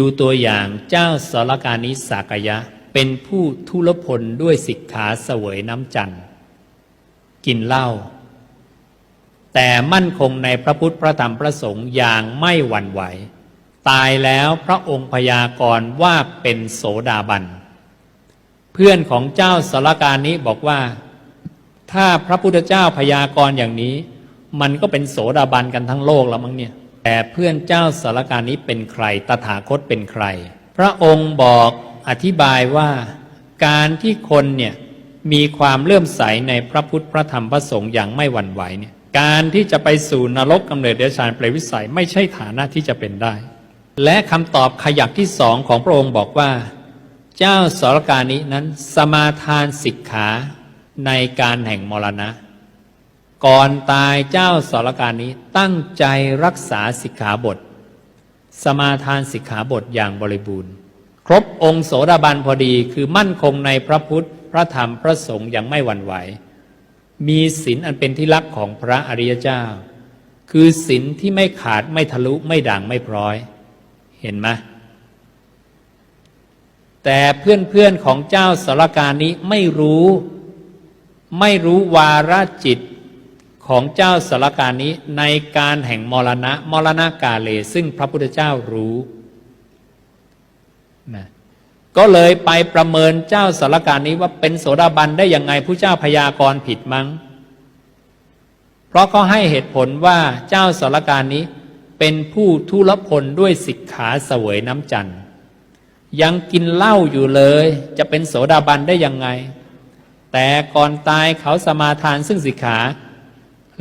ดูตัวอย่างเจ้าสรการนิสากยะ เป็นผู้ทุรพลด้วยสิกขาเสวยน้ำจันทร์กินเหล้าแต่มั่นคงในพระพุทธพระธรรมพระสงฆ์อย่างไม่หวั่นไหว ตายแล้วพระองค์พยากรณ์ว่าเป็นโสดาบัน เพื่อนของเจ้าสรการนี้บอกว่า ถ้าพระพุทธเจ้าพยากรณ์อย่างนี้ มันก็เป็นโสดาบันกันทั้งโลกแล้วมั้งเนี่ย แต่เพื่อนเจ้าสารการนี้เป็นใคร ตถาคตเป็นใคร พระองค์บอกอธิบายว่า การที่คนเนี่ยมีความเลื่อมใสในพระพุทธพระธรรมพระสงฆ์อย่างไม่หวั่นไหวเนี่ย การที่จะไปสู่นรกกำเนิดเดชานเปรวิสัยไม่ใช่ฐานะที่จะเป็นได้ และคำตอบขยักที่สองของพระองค์บอกว่า เจ้าสารการนี้นั้นสมาทานสิกขาในการแห่งมรณะ ก่อนตายเจ้าสรการนี้ตั้งใจรักษาสิกขาบท สมาทานสิกขาบทอย่างบริบูรณ์ ครบองค์โสดาบันพอดีคือมั่นคงในพระพุทธ พระธรรมพระสงฆ์อย่างไม่หวั่นไหว มีศีลอันเป็นที่รักของพระอริยเจ้า คือศีลที่ไม่ขาดไม่ทะลุไม่ด่างไม่พร้อย เห็นไหมแต่เพื่อนๆของเจ้าสารการนี้ไม่รู้ ไม่รู้วาระจิต ของเจ้าสารการนี้ในการแห่งมรณะ มรณะกาเล ซึ่งพระพุทธเจ้ารู้นะก็เลยไปประเมินเจ้าสารการนี้ว่าเป็นโสดาบันได้ยังไงผู้เจ้าพยากรณ์ผิดมั้ง เพราะเขาให้เหตุผลว่าเจ้าสารการนี้เป็นผู้ทุรพลด้วยสิกขาเสวยน้ำจันทร์ยังกินเหล้าอยู่เลย จะเป็นโสดาบันได้ยังไง แต่ก่อนตายเขาสมาทานซึ่งสิกขา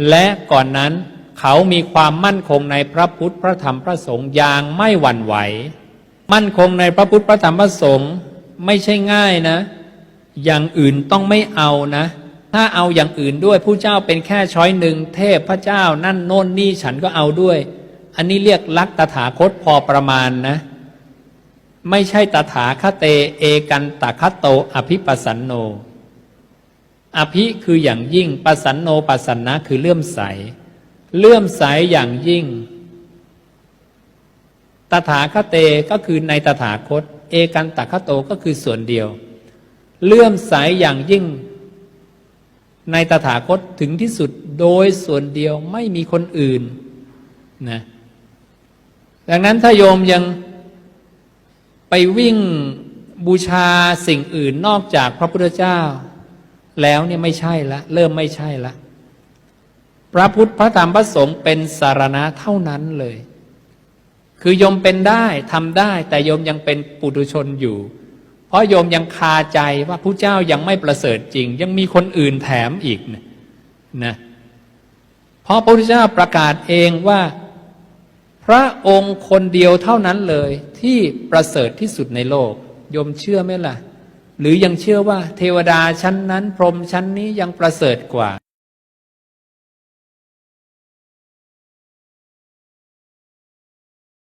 และก่อนนั้นเขามีความมั่นคงในพระพุทธพระธรรมพระสงฆ์อย่างไม่หวั่นไหว มั่นคงในพระพุทธพระธรรมพระสงฆ์ไม่ใช่ง่ายนะ อย่างอื่นต้องไม่เอานะ ถ้าเอาอย่างอื่นด้วยผู้เจ้าเป็นแค่ช้อยหนึ่งเทพพระเจ้านั่นโน่นนี่ฉันก็เอาด้วย อันนี้เรียกลักตถาคตพอประมาณนะ ไม่ใช่ตถาคเตเอกันตคโตอภิปัสสันโน อภิคืออย่างยิ่งปัสสันโนปัสสันนะคือเลื่อมใส เลื่อมใสอย่างยิ่ง ตถาคเตก็คือในตถาคต เอกันตคโตก็คือส่วนเดียว เลื่อมใสอย่างยิ่ง ในตถาคตถึงที่สุดโดยส่วนเดียวไม่มีคนอื่นนะดังนั้นถ้าโยมยังไปวิ่งบูชาสิ่งอื่นนอกจากพระพุทธเจ้า แล้วเนี่ยไม่ใช่ละ เริ่มไม่ใช่ละ พระพุทธพระธรรมพระสงฆ์เป็นสารณะเท่านั้นเลย คือโยมเป็นได้ทำได้ แต่โยมยังเป็นปุถุชนอยู่ เพราะโยมยังคาใจว่าพระเจ้ายังไม่ประเสริฐจริง ยังมีคนอื่นแถมอีกนะนะเพราะพระพุทธเจ้าประกาศเองว่า พระองค์คนเดียวเท่านั้นเลย ที่ประเสริฐที่สุดในโลกโยมเชื่อไหมล่ะ หรือยังเชื่อว่าเทวดาชั้นนั้น พรหมชั้นนี้ยังประเสริฐกว่า